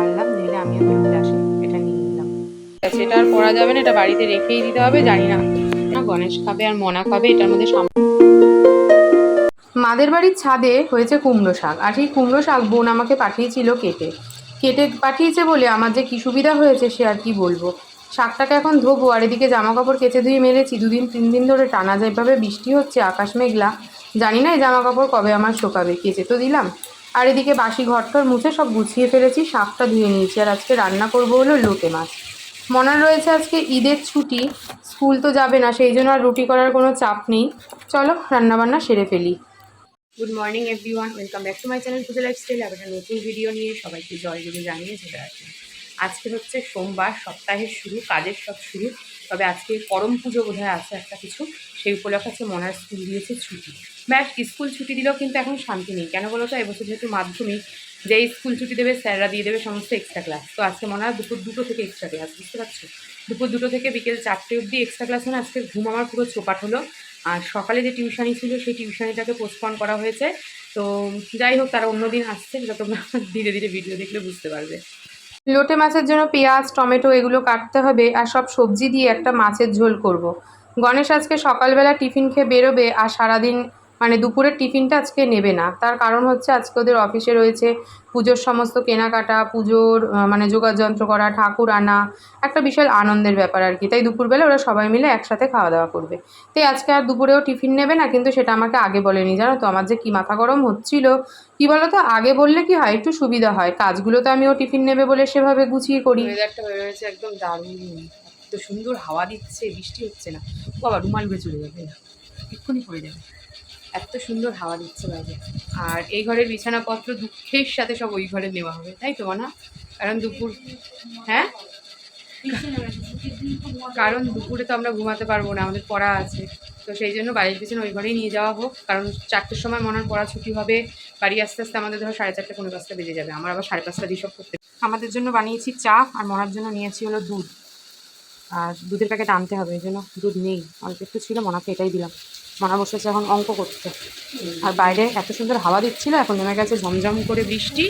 আনলাম নিলে আসি। এটা নিয়ে নিলাম। সেটা আর পরা যাবে না এটা বাড়িতে রেখেই দিতে হবে জানি না। না গণেশ খাবে আর মনা খাবে এটার মধ্যে মাদের বাড়ির ছাদে হয়েছে কুমড়ো শাক আর সেই কুমড়ো শাক বোন আমাকে পাঠিয়েছিল কেটে। কেটে পাঠিয়েছে বলে আমার যে কী সুবিধা হয়েছে সে আর কি বলব। শাকটাকে এখন ধোবো আর এদিকে জামা কাপড় কেচে ধুয়ে মেরেছি দুদিন তিন দিন ধরে টানা যেভাবে বৃষ্টি হচ্ছে আকাশ মেঘলা। জানি না এই জামা কাপড় কবে আমার শোকাবে কেচে তো দিলাম। আর এদিকে বাসি ঘরটর মুছে সব গুছিয়ে ফেলেছি, শাকটা ধুয়ে নিয়েছি। আর আজকে রান্না করব হলো লোটে মাছ। মনার রয়েছে আজকে ঈদের ছুটি, স্কুল তো যাবে না, সেই জন্য আর রুটি করার কোনো চাপ নেই। চলো রান্নাবান্না সেরে ফেলি। Good morning everyone welcome back to my channel Puja lifestyle একটা নতুন ভিডিও নিয়ে সবাইকে জয় জুড়ে জানিয়ে চলে আসি আজকে হচ্ছে সোমবার, সপ্তাহের শুরু, কাজের সব শুরু। তবে আজকে করম পুজো বোধহয় আছে একটা কিছু। সেই উপলক্ষে আজকে মনার স্কুল দিয়েছে ছুটি। ব্যাস স্কুল ছুটি দিলেও কিন্তু এখন শান্তি নেই। কেন বলো তো? এবছর যেহেতু মাধ্যমিক, যেই স্কুল ছুটি দেবে, স্যাররা দিয়ে দেবে সমস্ত এক্সট্রা ক্লাস তো আজকে মনে হয় দুপুর দুটো থেকে এক্সট্রা ক্লাস বুঝতে পারছ? দুপুর দুটো থেকে বিকেল চারটে অবধি এক্সট্রা ক্লাস মানে আজকে ঘুম আমার পুরো চোপাট হলো। আর সকালে যে টিউশনি ছিল, সেই টিউশনিটাকে পোস্টপন করা হয়েছে। তো যাই হোক, তারা অন্যদিন আসছে। তোমরা ধীরে ধীরে ভিডিও দেখলে বুঝতে পারবে। লোটে মাছের জন্য পেঁয়াজ, টমেটো এগুলো কাটতে হবে আর সব সবজি দিয়ে একটা মাছের ঝোল করব। গণেশ আজকে সকালবেলা টিফিন খেয়ে বেরোবে আর সারাদিন মানে দুপুরের টিফিনটা আজকে নেবে না। তার কারণ হচ্ছে আজকে ওদের অফিসে রয়েছে পুজোর সমস্ত কেনাকাটা, পুজোর মানে যোগাযন্ত্র করা, ঠাকুর আনা, একটা বিশাল আনন্দের ব্যাপার আর কি। তাই দুপুরবেলা ওরা সবাই মিলে একসাথে খাওয়া দাওয়া করবে। তাই আজকে আর দুপুরেও টিফিন নেবে না, কিন্তু সেটা আমাকে আগে বলেনি। জানো তো, আমার যে কী মাথা গরম হচ্ছিল, কী বলো তো আগে বললে কি হয়, একটু সুবিধা হয়। কাজগুলো তো আমি ও টিফিন নেবে বলে সেভাবে গুছিয়ে করি। ওয়েদারটা হয়ে রয়েছে একদম দারুণ। এত সুন্দর হাওয়া দিচ্ছে, বৃষ্টি হচ্ছে না। বাবা রুমাল উড়ে চলে যাবে। এক্ষুনি পড়ে যাবে। এত সুন্দর হাওয়া দিচ্ছে বাইরে। আর এই ঘরের বিছানাপত্র দুঃখের সাথে সব ওই ঘরে নেওয়া হবে, তাই তো না কারণ দুপুর হ্যাঁ? কারণ দুপুরে তো আমরা ঘুমাতে পারব না, আমাদের পড়া আছে। তো সেই জন্য বাড়ির পিছনে ওই ঘরেই নিয়ে যাওয়া হোক, কারণ চারটের সময় মনার পড়া ছুটি হবে। বাড়ি আস্তে আস্তে আমাদের ধরো সাড়ে চারটে পনেরো পাঁচটা বেজে যাবে, আমার আবার সাড়ে পাঁচটা দিয়ে সব করতে আমাদের জন্য বানিয়েছি চা, আর মনার জন্য নিয়েছি হলো দুধ। আর দুধের প্যাকেট আনতে হবে, এই জন্য দুধ নেই, অল্প একটু ছিল, মনাকে এটাই দিলাম। মনা বসেছে এখন অঙ্ক করতে আর বাইরে এত সুন্দর হাওয়া দিচ্ছিল, এখন নেমে গেছে ঝমঝম করে বৃষ্টি।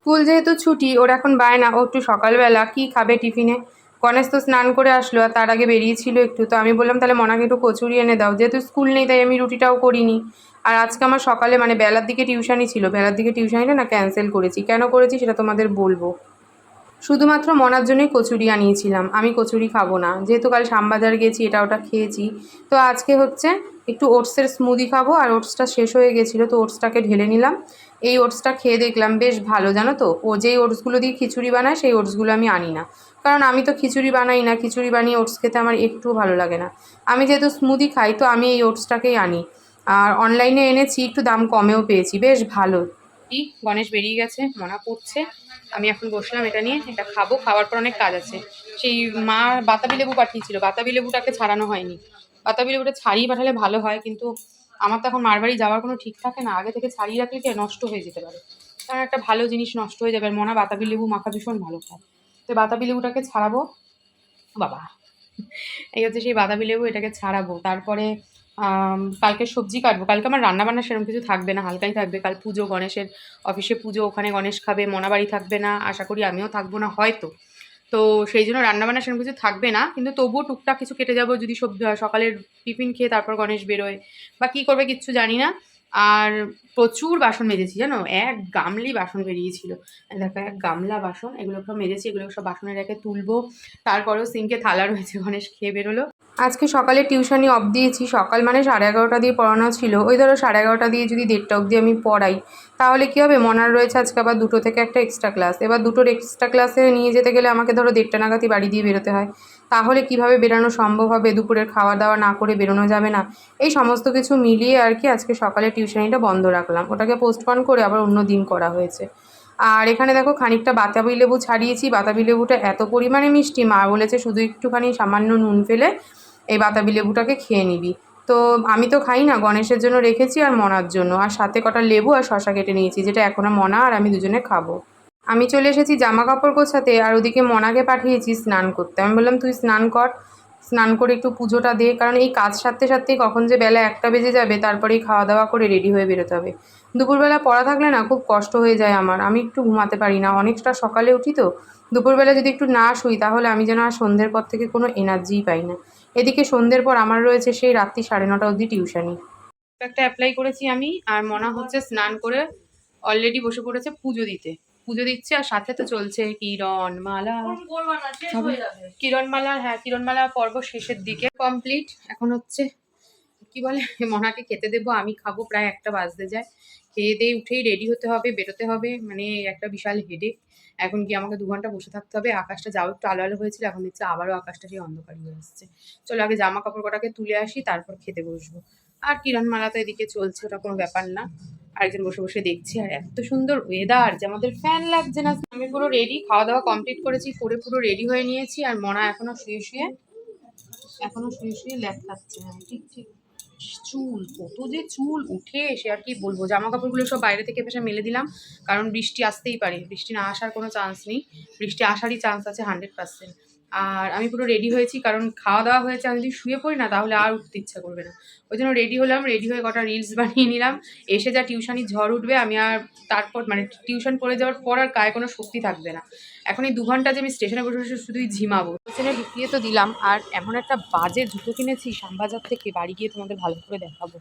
স্কুল যেহেতু ছুটি, ওর এখন বায়না, ও একটু সকালবেলা কি খাবে টিফিনে? গণেশ তো স্নান করে আসলো, আর তার আগে বেরিয়েছিল একটু। তো আমি বললাম, তাহলে মনাকে একটু কচুরি এনে দাও। যেহেতু স্কুল নেই, তাই আমি রুটিটাও করিনি। আর আজকে আমার সকালে মানে বেলার দিকে টিউশনই ছিল। বেলার দিকে টিউশনিটা না, ক্যান্সেল করেছি। কেন করেছি সেটা তোমাদের বলব। শুধুমাত্র মনার জন্যই কচুরি আনিয়েছিলাম। আমি কচুরি খাব না। যেহেতু কাল শ্যামবাজার গেছি, এটা ওটা খেয়েছি। তো আজকে হচ্ছে একটু ওটসের স্মুদি খাব, আর ওটসটা শেষ হয়ে গেছিল, তো ওটসটাকে ঢেলে নিলাম। এই ওটসটা খেয়ে দেখলাম বেশ ভালো, জানো তো? ও যেই ওটসগুলো দিয়ে খিচুড়ি বানায়, সেই ওটসগুলো আমি আনি না। কারণ আমি তো খিচুড়ি বানাই না, খিচুড়ি বানিয়ে ওটস খেতে আমার একটু ভালো লাগে না। আমি যেহেতু স্মুদি খাই, তো আমি এই ওটসটাকেই আনি। আর অনলাইনে এনেছি, একটু দাম কমেও পেয়েছি, বেশ ভালো। গণেশ বেরিয়ে গেছে, মনা পড়ছে। আমি এখন বসলাম এটা নিয়ে, এটা খাব, খাওয়ার পর অনেক কাজ আছে। সেই মা বাতাবি লেবু পাঠিয়েছিল, বাতাবি লেবুটাকে ছাড়ানো হয়নি। বাতাবি লেবুটা ছাড়িয়ে পাঠালে ভালো হয়, কিন্তু আমার তো এখন মার বাড়ি যাওয়ার কোনো ঠিক থাকে না, আগে থেকে ছাড়িয়ে রাখলে কি নষ্ট হয়ে যেতে পারে? কারণ একটা ভালো জিনিস নষ্ট হয়ে যাবে, আর মনা বাতাবি লেবু মাখা ভীষণ ভালো খায়। তো বাতাবি লেবুটাকে ছাড়াবো, বাবা। এই হচ্ছে সেই বাতাবি লেবু, এটাকে ছাড়াবো। তারপরে কালকে সবজি কাটবো। কালকে আমার রান্নাবান্না সেরকম কিছু থাকবে না, হালকাই থাকবে। কাল পুজো, গণেশের অফিসে পুজো, ওখানে গণেশ খাবে মনা বাড়ি থাকবে না, আশা করি আমিও থাকব না, হয়তো। তো সেই জন্য রান্নাবান্না সেরকম কিছু থাকবে না, কিন্তু তবুও টুকটাক কিছু কেটে যাব, যদি সব সকালের টিফিন খেয়ে তারপর গণেশ বেরোয়। বা কী করবে কিচ্ছু জানি না। আর প্রচুর বাসন মেজেছি, জানো? এক গামলি বাসন বেরিয়েছিল। দেখো, এক গামলা বাসন, এগুলো সব মেজেছি, এগুলো সব বাসনের রেখে তুলবো। তারপরেও সিঙ্কে থালা রয়েছে, গণেশ খেয়ে বেরোলো। আজকে সকালে টিউশনি অফ দিয়েছি, সকাল মানে সাড়ে এগারোটা দিয়ে পড়ানো ছিল। ওই ধরো সাড়ে এগারোটা দিয়ে যদি দেড়টা অবধি আমি পড়াই, তাহলে কী হবে? মনার রয়েছে আজকে আবার দুটো থেকে একটা এক্সট্রা ক্লাস এবার দুটোর এক্সট্রা ক্লাসে নিয়ে যেতে গেলে আমাকে ধরো দেড়টা নাগাদই বাড়ি দিয়ে বেরোতে হয়। তাহলে কীভাবে বেরানো সম্ভব হবে? দুপুরের খাওয়া দাওয়া না করে বেরোনো যাবে না? এই সমস্ত কিছু মিলিয়ে আর কি আজকে সকালে টিউশনিটা বন্ধ রাখলাম ওটাকে পোস্টপন করে আবার অন্য দিন করা হয়েছে। আর এখানে দেখো খানিকটা বাতাবি লেবু ছাড়িয়েছি। বাতাবি লেবুটা এত পরিমাণে মিষ্টি, মা বলেছে শুধু একটুখানি সামান্য নুন ফেলে এই বাতাবি লেবুটাকে খেয়ে নিবি। তো আমি তো খাই না, গণেশের জন্য রেখেছি আর মনার জন্য। আর সাথে কটা লেবু আর শশা কেটে নিয়েছি, যেটা এখনও মনা আর আমি দুজনে খাব। আমি চলে এসেছি জামা কাপড় গোছাতে আর ওদিকে মনাকে পাঠিয়েছি স্নান করতে। আমি বললাম, তুই স্নান কর। স্নান করে একটু পুজোটা দে, কারণ এই কাজ সারতে সারতেই কখন যে বেলা একটা বেজে যাবে, তারপরেই খাওয়া দাওয়া করে রেডি হয়ে বেরোতে হবে। দুপুরবেলা পড়া থাকলে না খুব কষ্ট হয়ে যায় আমার, আমি একটু ঘুমাতে পারি না, অনেকটা সকালে উঠি তো। দুপুরবেলা যদি একটু না শুই, তাহলে আমি যেন আর সন্ধ্যের পর থেকে কোনো এনার্জিই পাই না। এদিকে সন্ধ্যের পর আমার রয়েছে সেই রাত্রি সাড়ে নটা অবধি টিউশনি একটা অ্যাপ্লাই করেছি আমি, আর মনা হচ্ছে স্নান করে অলরেডি বসে পড়েছে পুজো দিতে। পুজো দিচ্ছে আর সাথে তো চলছে কিরণ মালা হবে। কিরণমালার হ্যাঁ কিরণমালা পর্ব শেষের দিকে কমপ্লিট এখন হচ্ছে কি বলে মনাকে খেতে দেবো আমি খাব প্রায় একটা বাজতে যায়। খেয়ে দিয়ে উঠেই রেডি হতে হবে বেরোতে হবে মানে একটা বিশাল হেডেক এখন কি আমাকে দু ঘণ্টা বসে থাকতে হবে আকাশটা যাও একটু আলো আলো হয়েছিল এখন দেখছি আবারও আকাশটা সেই অন্ধকার হয়ে আসছে। চলো আগে জামা কাপড় কটাকে তুলে আসি তারপর খেতে বসবো। আর কিরণমালা তো এদিকে চলছে, ওটা কোনো ব্যাপার না। আরেকজন বসে বসে দেখছি, আর এত সুন্দর ওয়েদার যে আমাদের ফ্যান লাগছে না। আমি পুরো রেডি খাওয়া দাওয়া কমপ্লিট করেছি করে পুরো রেডি হয়ে নিয়েছি, আর মনা এখনও শুয়ে শুয়ে, এখনও শুয়ে শুয়ে ল্যাপ খাচ্ছে। হ্যাঁ ঠিক ঠিক। চুল, কত যে চুল উঠে, সে আর কি বলব? জামা কাপড়গুলো সব বাইরে থেকে পেশা মেলে দিলাম, কারণ বৃষ্টি আসতেই পারে। বৃষ্টি না আসার কোনো চান্স নেই। বৃষ্টি আসারই চান্স আছে হান্ড্রেড পার্সেন্ট আর আমি পুরো রেডি হয়েছি, কারণ খাওয়া দাওয়া হয়েছে, আমি যদি শুয়ে পড়ি না, তাহলে আর উঠতে ইচ্ছা করবে না। ওই জন্য রেডি হলাম রেডি হয়ে কটা রিলস বানিয়ে নিলাম। এসে যা টিউশনি ঝড় উঠবে, আমি আর তারপর মানে টিউশন পড়ে যাওয়ার পর আর গায়ে কোনো শক্তি থাকবে না। এখন এই দু ঘণ্টা যে আমি স্টেশনে বসে বসে শুধুই ঝিমাবো। স্টেশনে ঢুকিয়ে তো দিলাম, আর এমন একটা বাজে জুতো কিনেছি শ্যামবাজার থেকে, বাড়ি গিয়ে তোমাদের ভালো করে দেখাবো।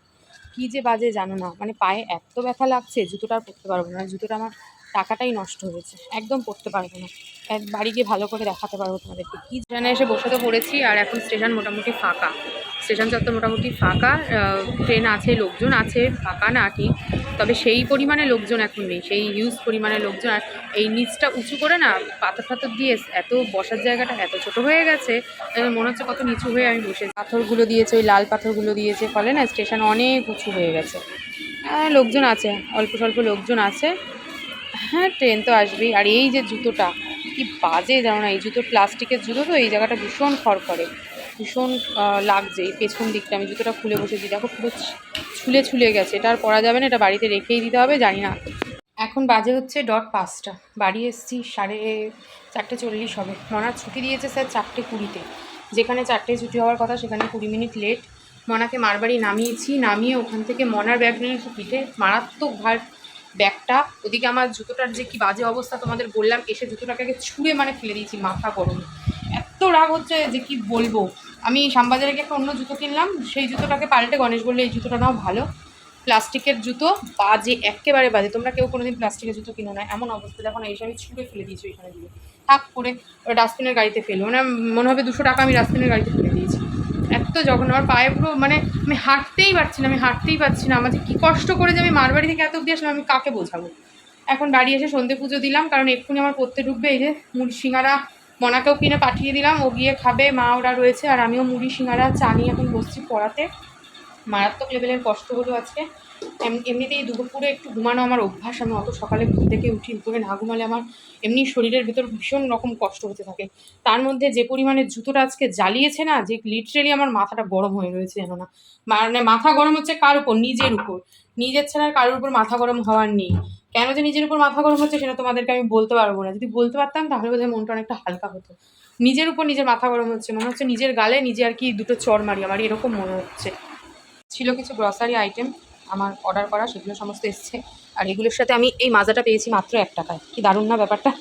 কী যে বাজে জানো না মানে পায়ে এত ব্যথা লাগছে, জুতোটা আর পরতে পারব না। জুতোটা আমার টাকাটাই নষ্ট হয়েছে। একদম পড়তে পারব না। এক বাড়ি গিয়ে ভালো করে দেখাতে পারব তোমাদেরকে। কি স্টেশনে এসে বসে তো পড়েছি আর এখন স্টেশন মোটামুটি ফাঁকা। স্টেশন চত্বর মোটামুটি ফাঁকা ট্রেন আছে, লোকজন আছে, ফাঁকা না ঠিক। তবে সেই পরিমাণে লোকজন এখন নেই, সেই হিউজ পরিমাণে লোকজন। আর এই নিচটা উঁচু করে না, পাথর টাথর দিয়ে এত বসার জায়গাটা এত ছোট হয়ে গেছে মনে হচ্ছে কত নিচু হয়ে আমি বসে পাথরগুলো দিয়েছে, ওই লাল পাথরগুলো দিয়েছে, ফলে না স্টেশন অনেক উঁচু হয়ে গেছে। লোকজন আছে, অল্প স্বল্প লোকজন আছে। হ্যাঁ ট্রেন তো আসবেই। আর এই যে জুতোটা, কি বাজে জানো না, এই জুতো প্লাস্টিকের জুতো তো, এই জায়গাটা ভীষণ খড়খড়ে। ভীষণ লাগছে। এই পেছন দিকটা, আমি জুতোটা খুলে বসেছি। দেখো পুরো ছুলে ছুলে গেছে। এটা আর পরা যাবে না, এটা বাড়িতে রেখেই দিতে হবে, জানি না। এখন বাজে হচ্ছে ডট পাঁচটা। বাড়ি এসেছি সাড়ে চারটে চল্লিশ হবে। মনার ছুটি দিয়েছে স্যার চারটে কুড়িতে। যেখানে চারটে ছুটি হওয়ার কথা, সেখানে কুড়ি মিনিট লেট মনাকে মারবাড়ি নামিয়েছি। নামিয়ে ওখান থেকে মনার ব্যাগ নিয়ে পিঠে মারাত্মক ভার ব্যাগটা, ওদিকে আমার জুতোটার যে কি বাজে অবস্থা তোমাদের বললাম, এসে জুতোটাকে ছুঁড়ে মানে ফেলে দিয়েছি, মাথা গরম। এত রাগ হচ্ছে যে কি বলব। আমি শ্যামবাজারে গিয়ে একটা অন্য জুতো কিনলাম, সেই জুতোটাকে পাল্টে গণেশ বললে, এই জুতোটা নাও, ভালো। প্লাস্টিকের জুতো, বাজে, একেবারে বাজে। তোমরা কেউ কোনোদিন প্লাস্টিকের জুতো কিনো না। এমন অবস্থা যখন এসে আমি ছুঁড়ে ফেলে দিয়েছি ওইখানে দিয়ে থাক করে ডাস্টবিনের গাড়িতে ফেলো মানে মনে হবে দুশো টাকা আমি ডাস্টবিনের গাড়িতে ফেলে এত যখন আমার পায়ে পুরো মানে আমি হাঁটতেই পারছি না, আমি হাঁটতেই পারছি না। আমার যে কী কষ্ট করে যে আমি মারবাড়ি থেকে এত অব্দি আসলাম, আমি কাকে বোঝাবো? এখন বাড়ি এসে সন্ধে পুজো দিলাম, কারণ এক্ষুনি আমার পড়তে ঢুকবে। এই যে মুড়ি সিঙ্গারা মনাকেও কিনে পাঠিয়ে দিলাম, ও গিয়ে খাবে, মা ওরা রয়েছে, আর আমিও মুড়ি সিঙ্গারা, চা নিয়ে এখন বসছি পড়াতে। মারাত্মক লেভেলের কষ্ট হলো আজকে। এমনিতেই দুপুরে একটু ঘুমানো আমার অভ্যাস, আমি অত সকালে ঘুম থেকে উঠি দুপুরে না ঘুমালে আমার এমনি শরীরের ভেতর ভীষণ রকম কষ্ট হতে থাকে। তার মধ্যে যে পরিমাণে জুতোটা আজকে জ্বালিয়েছে না, যে লিটারেলি আমার মাথাটা গরম হয়ে রয়েছে জানো না। মানে মাথা গরম হচ্ছে কার উপর? নিজের উপর। নিজের ছাড়া কারোর উপর মাথা গরম হওয়ার নেই। কেন যে নিজের উপর মাথা গরম হচ্ছে সেটা তোমাদেরকে আমি বলতে পারব না। যদি বলতে পারতাম তাহলে বোধহয় মনটা অনেকটা হালকা হতো। নিজের উপর নিজের মাথা গরম হচ্ছে, মনে হচ্ছে নিজের গালে নিজে আর কি দুটো চর মারি, আমার এরকম মনে হচ্ছে। ছিল কিছু গ্রসারি আইটেম আমার অর্ডার করা, সেগুলো সমস্ত এসছে। আর এগুলোর সাথে আমি এই মাজাটা পেয়েছি মাত্র এক টাকায়। কি দারুণ না ব্যাপারটা?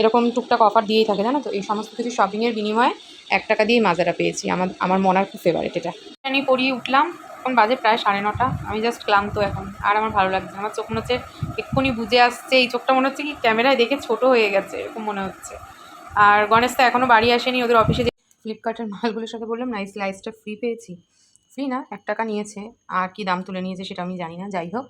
এরকম টুকটাক অফার দিয়েই থাকে, জানো তো? এই সমস্ত কিছু শপিংয়ের বিনিময়ে এক টাকা দিয়ে মাজাটা পেয়েছি। আমার আমার মনার খুব ফেভারিট এটা। আমি পরিয়ে উঠলাম, এখন বাজে প্রায় সাড়ে নটা। আমি জাস্ট ক্লান্ত এখন, আর আমার ভালো লাগছে। আমার চোখ মনে হচ্ছে এক্ষুনি বুঝে আসছে। এই চোখটা মনে হচ্ছে কি ক্যামেরায় দেখে ছোট হয়ে গেছে, এরকম মনে হচ্ছে। আর গণেশ তো এখনও বাড়ি আসেনি, ওদের অফিসে ফ্লিপকার্টের মালগুলোর সাথে বললাম না এই স্লাইসটা ফ্রি পেয়েছি। ফ্রি না, এক টাকা নিয়েছে। আর কি দাম তুলে নিয়েছে সেটা আমি জানি না, যাই হোক।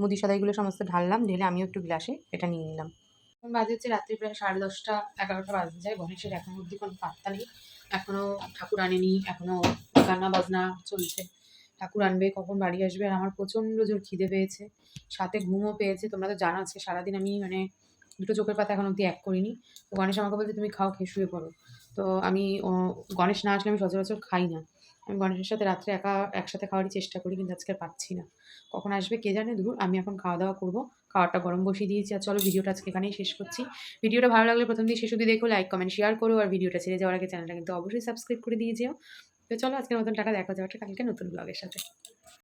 মুদি সদাইগুলো সমস্ত ঢাললাম, ঢেলে আমিও একটু গ্লাসে এটা নিয়ে নিলাম। এখন বাজে হচ্ছে রাত্রি প্রায় সাড়ে দশটা, এগারোটা বাজতে যায় গণেশের এখন অবধি কোনো পাত্তা নেই। এখনও ঠাকুর আনেনি এখনও গান্না বাজনা চলছে। ঠাকুর আনবে, কখন বাড়ি আসবে? আর আমার প্রচণ্ড জোর খিদে পেয়েছে। সাথে ঘুমও পেয়েছে, তোমরা তো জানো আছে সারাদিন আমি মানে দুটো চোখের পাতা এখন অব্দি এক করিনি। তো গণেশ আমাকে বলছে, তুমি খাও, খেয়ে শুয়ে পড়ো। তো আমি গণেশ না আসলে আমি সচরাচর খাই না। আমি গণেশের সাথে রাত্রে একা, একসাথে খাওয়ারই চেষ্টা করি, কিন্তু আজকে পাচ্ছি না। কখন আসবে কে জানে? দূর আমি এখন খাওয়া দাওয়া করব। খাওয়াটা গরম বসিয়ে দিয়েছি আর চলো ভিডিওটা আজকে এখানেই শেষ করছি। ভিডিওটা ভালো লাগলে প্রথম দিয়ে শেষ অবধি দেখো লাইক কমেন্ট শেয়ার করো আর ভিডিওটা ছেড়ে যাওয়ার আগে চ্যানেলটা কিন্তু অবশ্যই সাবস্ক্রাইব করে দিয়ে যেও। তো চলো আজকের মতন টাকা দেখা যাবে কালকে নতুন ব্লগের সাথে।